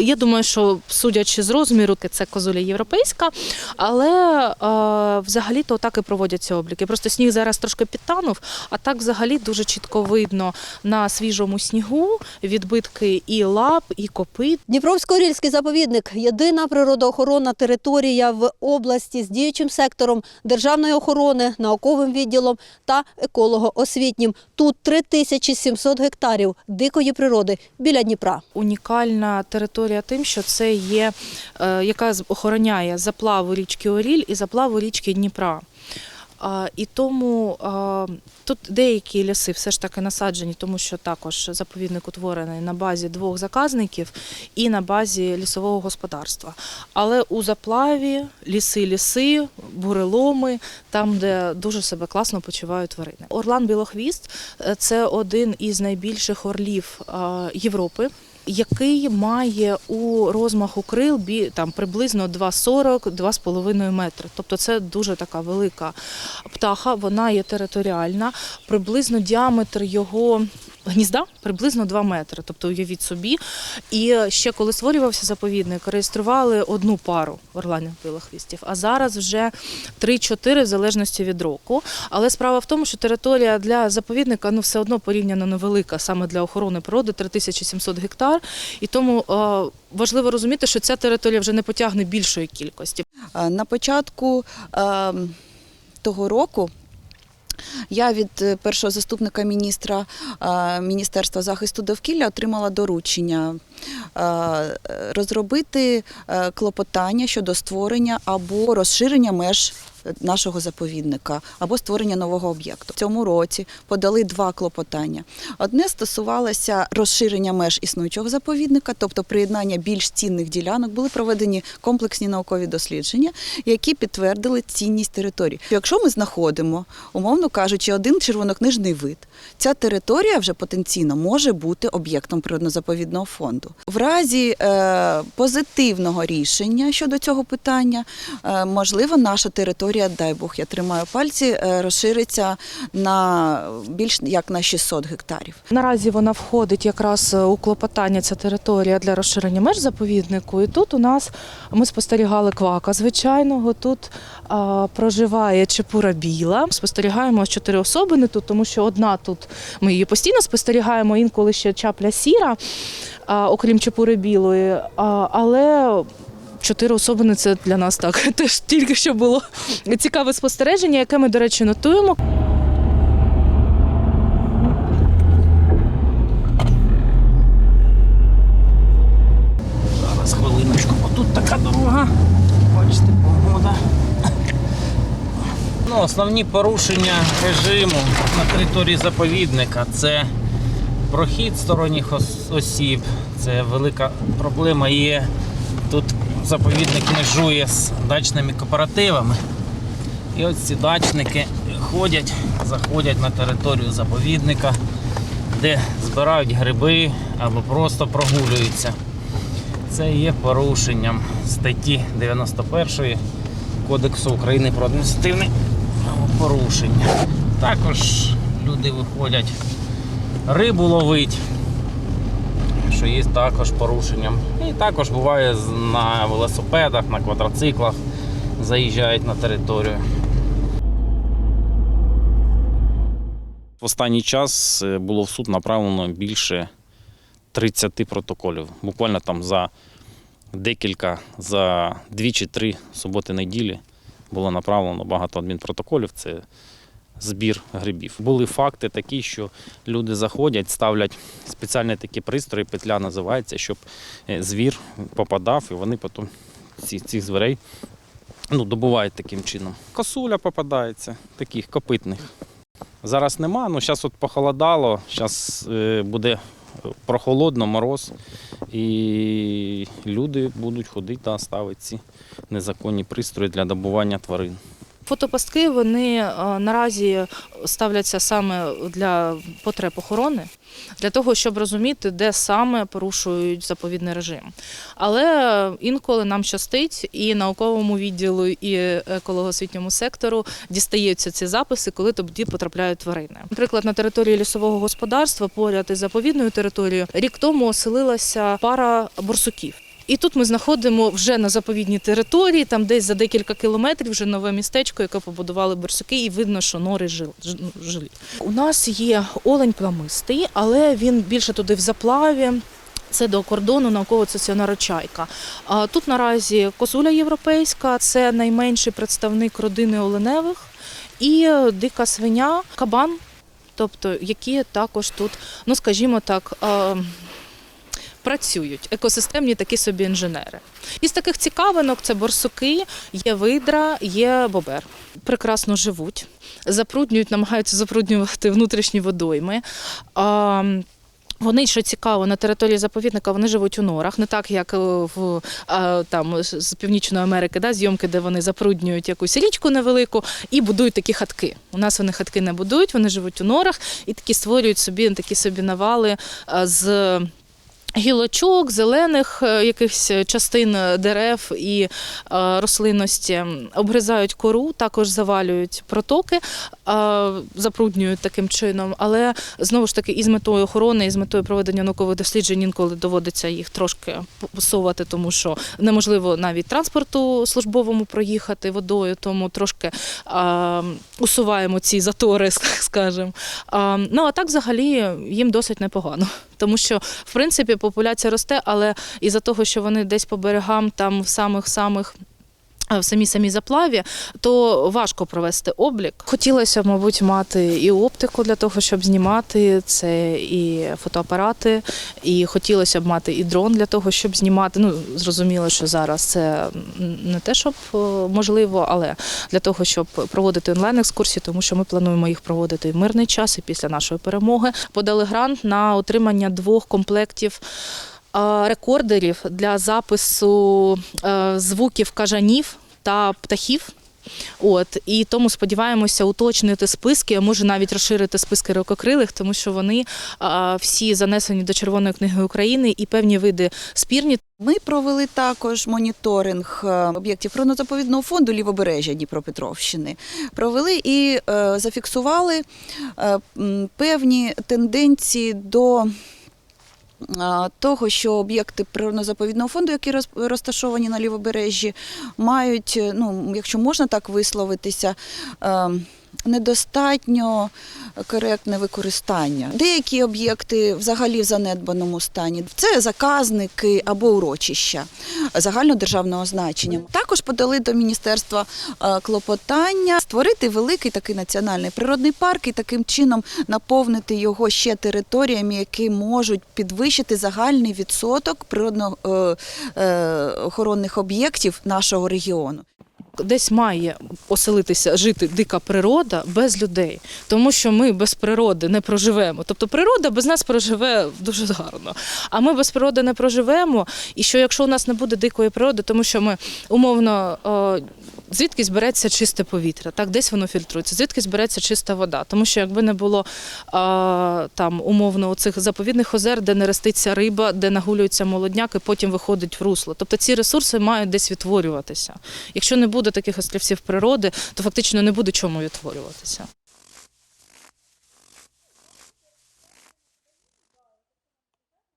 Я думаю, що судячи з розміру, це козуля європейська, але е, взагалі-то так і проводяться обліки. Просто сніг зараз трошки підтанув, а так взагалі дуже чітко видно на свіжому снігу відбитки і лап, і копит. Дніпровсько-Орільський заповідник єдина природоохоронна територія в області з діючим сектором державної охорони, науковим відділом та еколого-освітнім. Тут 3700 гектарів дикої природи біля Дніпра. Унікальна територія тим, що це є, е, яка охороняє заплаву річки Оріль і заплаву річки Дніпра. І тому тут деякі ліси все ж таки насаджені, тому що також заповідник утворений на базі двох заказників і на базі лісового господарства. Але у заплаві ліси, ліси, буреломи, там, де дуже себе класно почувають тварини. Орлан Білохвіст е, це один із найбільших орлів е, Європи. Який має у розмаху крил там приблизно 2,40-2,5 метри. Тобто це дуже така велика птаха, вона є територіальна. Приблизно діаметр його гнізда приблизно 2 метри. Тобто уявіть собі. І ще коли створювався заповідник, реєстрували одну пару орланів білохвістів, а зараз вже 3-4 в залежності від року. Але справа в тому, що територія для заповідника ну все одно порівняно невелика саме для охорони природи 3700 гектар. І тому е, важливо розуміти, що ця територія вже не потягне більшої кількості. Е, На початку е, того року я від е, першого заступника міністра е, Міністерства захисту довкілля отримала доручення е, розробити клопотання щодо створення або розширення меж нашого заповідника або створення нового об'єкту. В цьому році подали два клопотання. Одне стосувалося розширення меж існуючого заповідника, тобто приєднання більш цінних ділянок, були проведені комплексні наукові дослідження, які підтвердили цінність території. Якщо ми знаходимо, умовно кажучи, один червонокнижний вид, ця територія вже потенційно може бути об'єктом природно-заповідного фонду. В разі е, позитивного рішення щодо цього питання, е, можливо, наша територія, дай Бог, я тримаю пальці, е, розшириться на більш як на 600 гектарів. Наразі вона входить якраз у клопотання ця територія для розширення меж заповіднику. І тут у нас ми спостерігали квака звичайного. Тут а, проживає чепура біла. Спостерігаємо чотири особини тут, тому що одна тут ми її постійно спостерігаємо, інколи ще чапля сіра, а, окрім чепури білої. А, але Чотири особини це для нас так. Теж тільки що було цікаве спостереження, яке ми, до речі, нотуємо. Зараз хвилиночку. Отут така дорога. Бачите, погода. Ну, основні порушення режиму на території заповідника це прохід сторонніх осіб. Це велика проблема є. Тут заповідник межує з дачними кооперативами. І ось ці дачники ходять, заходять на територію заповідника, де збирають гриби або просто прогулюються. Це є порушенням статті 91 Кодексу України про адміністративне порушення. Також люди виходять рибу ловить, що є також порушенням. І також буває на велосипедах, на квадроциклах заїжджають на територію. В останній час е, було в суд направлено більше 30 протоколів. Буквально там за декілька, за дві чи три суботи-неділі було направлено багато адмінпротоколів. Це збір грибів. Були факти такі, що люди заходять, ставлять спеціальні такі пристрої, петля називається, щоб е, звір попадав, і вони потім ці, цих зверей ну, добувають таким чином. Косуля попадається, таких копитних. Зараз нема, ну зараз от похолодало, зараз е, буде прохолодно, мороз, і люди будуть ходити та ставити ці незаконні пристрої для добування тварин. Фотопастки вони е, наразі ставляться саме для потреб охорони, для того, щоб розуміти, де саме порушують заповідний режим. Але інколи нам щастить і науковому відділу, і екологосвітньому сектору дістаються ці записи, коли тоді потрапляють тварини. Наприклад, на території лісового господарства поряд із заповідною територією рік тому оселилася пара борсуків. І тут ми знаходимо вже на заповідній території, там десь за декілька кілометрів, вже нове містечко, яке побудували барсуки, і видно, що нори жил- ж- ну. У нас є олень пламистий, але він більше туди в заплаві. Це до кордону науково-стаціонару чайка. А тут наразі козуля європейська, це найменший представник родини оленевих, і дика свиня, кабан, тобто які також тут, ну скажімо так. Е, Працюють екосистемні такі собі інженери. Із таких цікавинок це борсуки, є видра, є бобер. Прекрасно живуть, запруднюють, намагаються запруднювати внутрішні водойми. Вони, що цікаво, на території заповідника вони живуть у норах, не так як е, в там з Північної Америки, да, зйомки, де вони запруднюють якусь річку невелику і будують такі хатки. У нас вони хатки не будують, вони живуть у норах і такі створюють собі такі собі навали з. Гілочок, зелених е, якихось частин дерев і е, рослинності обгризають кору, також завалюють протоки, е, запруднюють таким чином. Але знову ж таки, і з метою охорони, і з метою проведення наукових досліджень інколи доводиться їх трошки посувати, тому що неможливо навіть транспорту службовому проїхати водою, тому трошки е, усуваємо ці затори, скажімо. Ну а так взагалі їм досить непогано. Тому що, в принципі, популяція росте, але із-за того, що вони десь по берегам, там в самих-самих. В самій самій заплаві, то важко провести облік. Хотілося, мабуть, мати і оптику для того, щоб знімати це, і фотоапарати, і хотілося б мати і дрон для того, щоб знімати. Ну зрозуміло, що зараз це не те, щоб е, можливо, але для того, щоб проводити онлайн екскурсії, тому що ми плануємо їх проводити в мирний час і після нашої перемоги. Подали грант на отримання двох комплектів. А, Рекордерів для запису е, звуків кажанів та птахів. От і тому сподіваємося уточнити списки, а може навіть розширити списки рококрилих, тому що вони а, всі занесені до Червоної книги України і певні види спірні. Ми провели також моніторинг е, об'єктів природно-заповідного фонду Лівобережжя Дніпропетровщини. Провели і е, зафіксували е, певні тенденції до. Того, що об'єкти природно-заповідного фонду, які роз- розташовані на лівобережжі, мають, е, ну, якщо можна так висловитися, е, недостатньо коректне використання. Деякі об'єкти взагалі в занедбаному стані. Це заказники або урочища загальнодержавного значення. Також подали до міністерства е, клопотання створити великий такий національний природний парк і таким чином наповнити його ще територіями, які можуть підвищити загальний відсоток природно е, е, охоронних об'єктів нашого регіону. Десь має оселитися, жити дика природа без людей, тому що ми без природи не проживемо. Тобто природа без нас проживе дуже гарно. А ми без природи не проживемо. І що якщо у нас не буде дикої природи, тому що ми умовно. Звідки збереться чисте повітря, так десь воно фільтрується, звідки збереться чиста вода. Тому що якби не було а, там умовно цих заповідних озер, де не роститься риба, де нагулюється молодняк і потім виходить в русло. Тобто ці ресурси мають десь відтворюватися. Якщо не буде таких острівців природи, то фактично не буде чому відтворюватися.